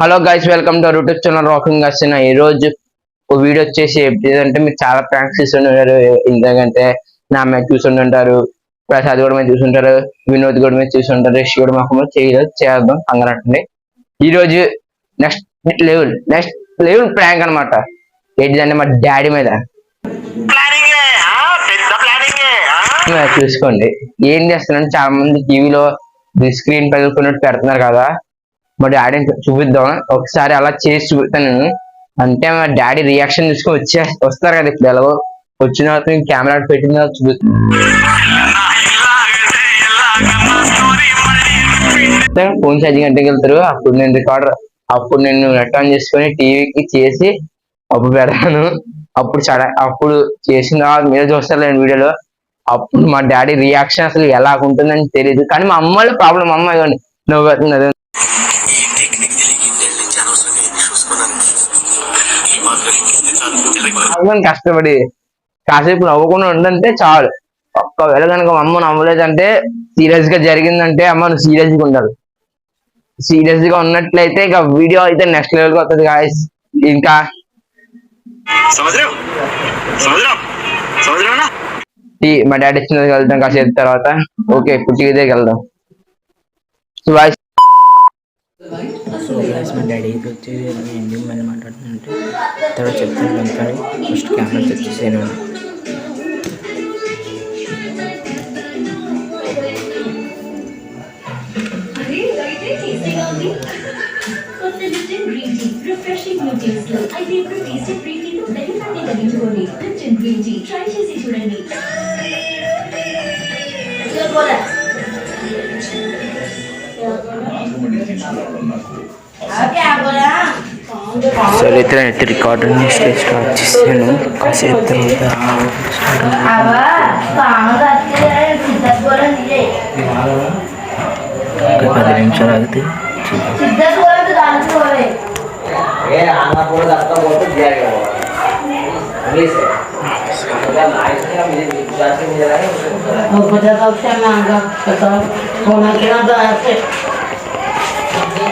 Hello guys welcome to YouTube channel rocking వచ్చిన ఈ రోజు వీడియో వచ్చేసి ఏంటంటే మీరు చాలా ప్రాంక్స్ తీసుకుంటున్నారు ఎందుకంటే నా మీద చూసుంటుంటారు ప్రసాద్ కూడా మీద చూస్తుంటారు వినోద్ కూడా మీద చూస్తుంటారు రిషి కూడా మాకు చేద్దాం అంగనట్టుంది ఈ రోజు next level next level prank అనమాట ఏంటిదంటే మా డాడీ మీద చూసుకోండి ఏం చేస్తున్నాను చాలా మంది టీవీలో స్క్రీన్ పగులుకున్నట్టు పెడుతున్నారు కదా బట్ డాడీని చూపిద్దాం ఒకసారి అలా చేసి చూపిస్తాను నేను అంటే మా డాడీ రియాక్షన్ తీసుకొని వచ్చే వస్తారు కదా ఇప్పుడు ఎలాగో వచ్చిన తర్వాత కెమెరా పెట్టిన చూపిస్తాను ఫోన్ ఛార్జింగ్ అంటే వెళ్తారు అప్పుడు నేను రికార్డర్ అప్పుడు నేను రిటర్న్ చేసుకొని టీవీకి చేసి అప్పుడు పెడతాను అప్పుడు చడ అప్పుడు చేసిన తర్వాత మీరు చూస్తారు నేను వీడియోలో అప్పుడు మా డాడీ రియాక్షన్ అసలు ఎలా ఉంటుందని తెలియదు కానీ మా అమ్మ ప్రాబ్లం కానీ నువ్వు పెడుతుంది అమ్మని కష్టపడి కాసేపు నవ్వకుండా ఉండంటే చాలు ఒక్కవేళ కనుక అమ్మ నవ్వలేదంటే సీరియస్ గా జరిగిందంటే అమ్మ నువ్వు సీరియస్ గా ఉండాలి సీరియస్ గా ఉన్నట్లయితే ఇక వీడియో అయితే నెక్స్ట్ లెవెల్ కి వస్తుంది గాయస్ ఇంకా మా డాడీ ఇచ్చిన వెళ్తాం కాసేపు తర్వాత ఓకే పుట్టిదే వెళ్దాం సో సో గైస్ మా డాడీ ఇది వచ్చి ఎందుకు మళ్ళీ మాట్లాడుతుందంటే తర్వాత చెప్తాను వెళ్తాను ఫస్ట్ కెమెరా తెచ్చేసాను ట్రై చూడండి చరిత్ర నెట్ రికార్డుని స్టార్ట్ చేశాను కాసేపు తర్వాత ఒక పది నిమిషాలు ఆగితే पचास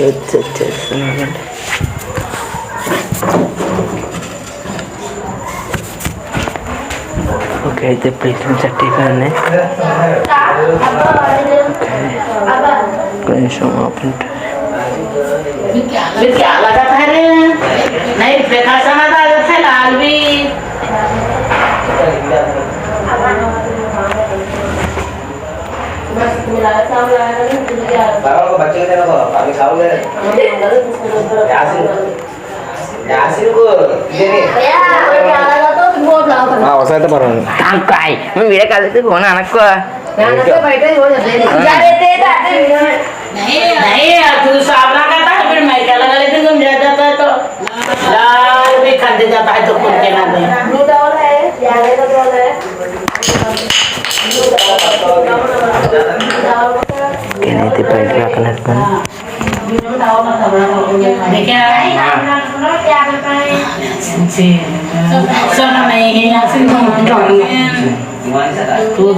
వెజ్ వచ్చేస్తున్నానండి ఓకే అయితే Okay. చట్టిగానే కొంచెం ఓపెన్ क्या लगा था रे नहीं बेकार समझ आ था लाल भी అవసరం పర్వాలేదు మేము వీడియో కలిసి పోను అనక్కో బయట Tôi dạ.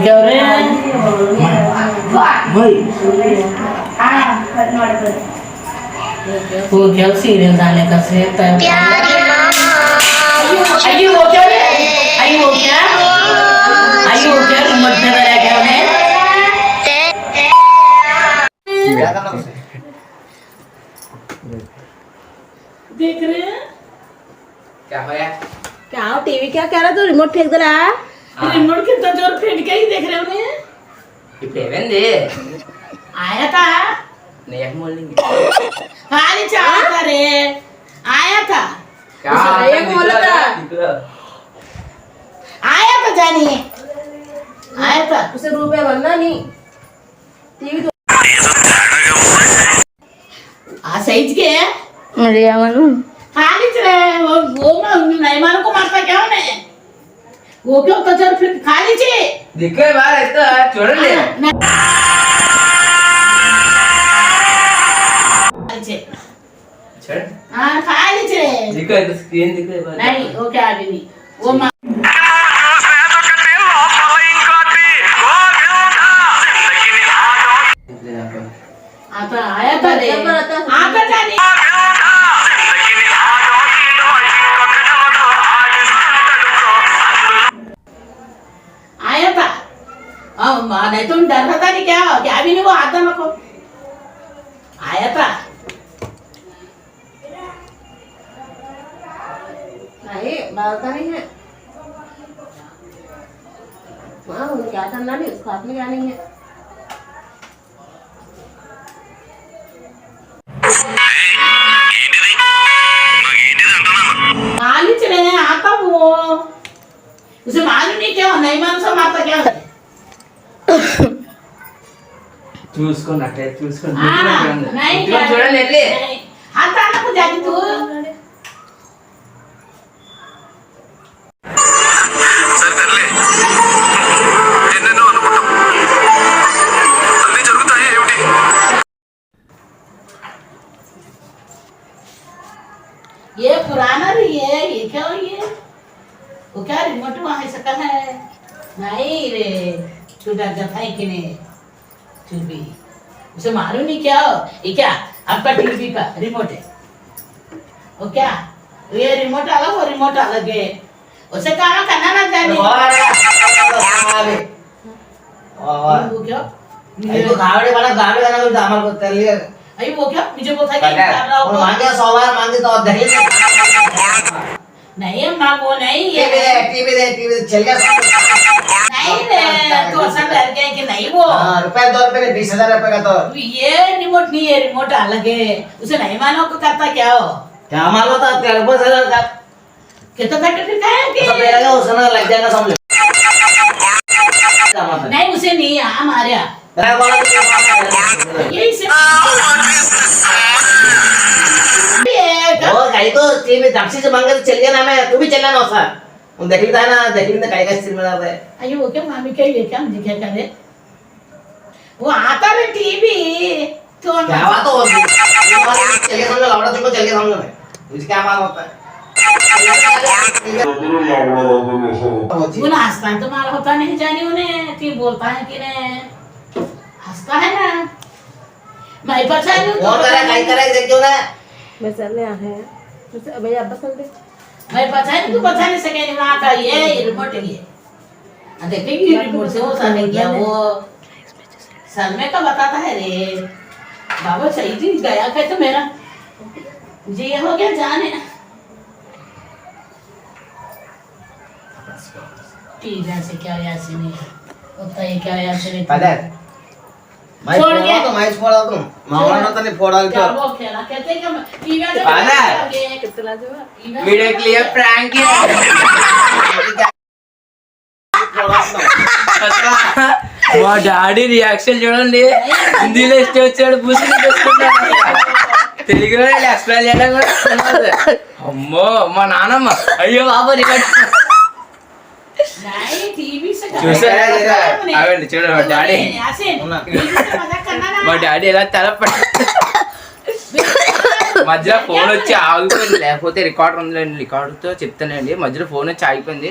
kêu đấy Mày À, bật nồi bật Cô kéo xì đường dài này cà xế tay Are you okay? Are you okay? Are you okay? Are you okay? TV क्या कह रहा तू remote फेंक दे रहा remote कितना जोर फेंक के ही देख रहे हो मैं इपेवन दे आया था नहीं मोल लेंगे हां नहीं चाहता रे आया था क्या आया मोल था आया था जानी आया था उसे रुपए बनना नहीं टीवी तो आ सही के मेरे ఆ సైజ్కే మరి ఏమను वो वो మా మనకు మనకి ఏమన్నా ఓకే ఒక్కసారి ఫ్లిప్ ఖాళీ చేయి దిక్కే బాగా చూడండి ఖాళీ చేయి ఓకే అది ఓ మా तुम डरता नहीं क्या भी नहीं वो आता मको आया था नहीं नहीं है हाँ, क्या करना नहीं नहीं है आता वो उसे मालूम नहीं क्या नहीं मानसा माता क्या చూసుకోండి అట్టే చూసుకోండి చూడండి వెళ్ళి అంత అన్నకు జాగ్రత్త ये पुराना रही है ये क्या हो ये वो क्या रिमोट वहां सका है नहीं रे तू डर जाता है कि नहीं उसे तो मालूम नहीं क्या हो ये क्या आपका टीवी का रिमोट है वो क्या ये रिमोट अलग वो रिमोट अलग है उसे कहा करना ना जाने वो क्या అయ్యో గావిడే మన గావిడే కదా గురించి అమలు తెలియదు అయ్యి ఓకే నిజం टीवी సోమవారం మంది को रुपए दो रुपए के बीस हजार रुपए का तो ये रिमोट नहीं है रिमोट अलग है उसे नहीं मानो को करता क्या हो क्या मालूम था तेरे बस हजार का कितना घंटे फिर का है कि तो मेरा उसने लग जाएगा समझ नहीं उसे नहीं है हमारे यही से काही तो ते मी दापशीचं मागत चल गया ना मैं तू भी चलना ना उसा देखली था ना देखली ना काही काही स्थिर मिळणार आहे अयो ओके मग आम्ही काही लेख्या म्हणजे वो आता नहीं टीवी तो क्या बात हो चल के समझो लौड़ा तुमको चल के समझो मैं मुझे क्या मालूम होता है वो नाचता है तो माल होता नहीं जानी उन्हें कि बोलता है कि नहीं हंसता है ना मैं पता नहीं तो करे कहीं करे देखियो ना मैं चलने आ है भैया अब्बा चल दे मैं पता नहीं तू पता नहीं सके ना आता ये रिपोर्ट ये देखेंगे रिपोर्ट से वो सामने गया वो सर में तो बताता है रे बाबा सही जी गया कहते तो मेरा जी हो गया जाने पीला से क्या या से नहीं होता है क्या या से नहीं पदर मैं छोड़ गया तो मैं छोड़ा तुम तो। मामा ने तो नहीं फोड़ा तो। क्या वो खेला कहते हैं कि पीला से पदर कितना जो वीडियो क्लियर प्रैंक है మా డాడీ రియాక్షన్ చూడండి హిందీలో ఇష్టం వచ్చాడు పూసుకుని తెలుగులో ఎక్స్ప్లెయిన్ చేయడం అమ్మో మా నానమ్మ అయ్యో బాబు చూసారా అవండి మా డాడీ మా డాడీ ఎలా తల మధ్యలో ఫోన్ వచ్చి ఆగిపోయింది లేకపోతే రికార్డర్ ఉందండి రికార్డుతో చెప్తానండి మధ్యలో ఫోన్ వచ్చి ఆగిపోయింది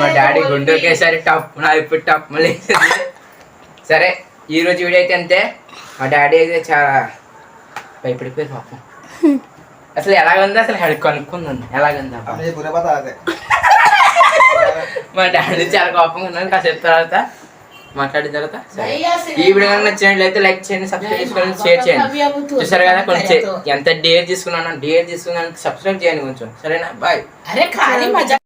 మా డాడీ సరే టప్ నా ఇప్పుడు టప్ సరే ఈరోజు వీడియో అయితే అంతే మా డాడీ అయితే చాలా భయపడిపోయి పాపం అసలు ఎలాగుంది అసలు హెడ్ కనుక్కుందండి ఎలాగుంది మా డాడీ చాలా కోపంగా ఉన్నాను కాసేపు తర్వాత మాట్లాడిన తర్వాత ఈ వీడియో నచ్చినట్లు అయితే లైక్ చేయండి సబ్స్క్రైబ్ చేసుకోండి షేర్ చేయండి చూసారు కదా కొంచెం ఎంత డేర్ తీసుకున్నాను డేర్ తీసుకున్నాను సబ్స్క్రైబ్ చేయండి కొంచెం సరేనా బాయ్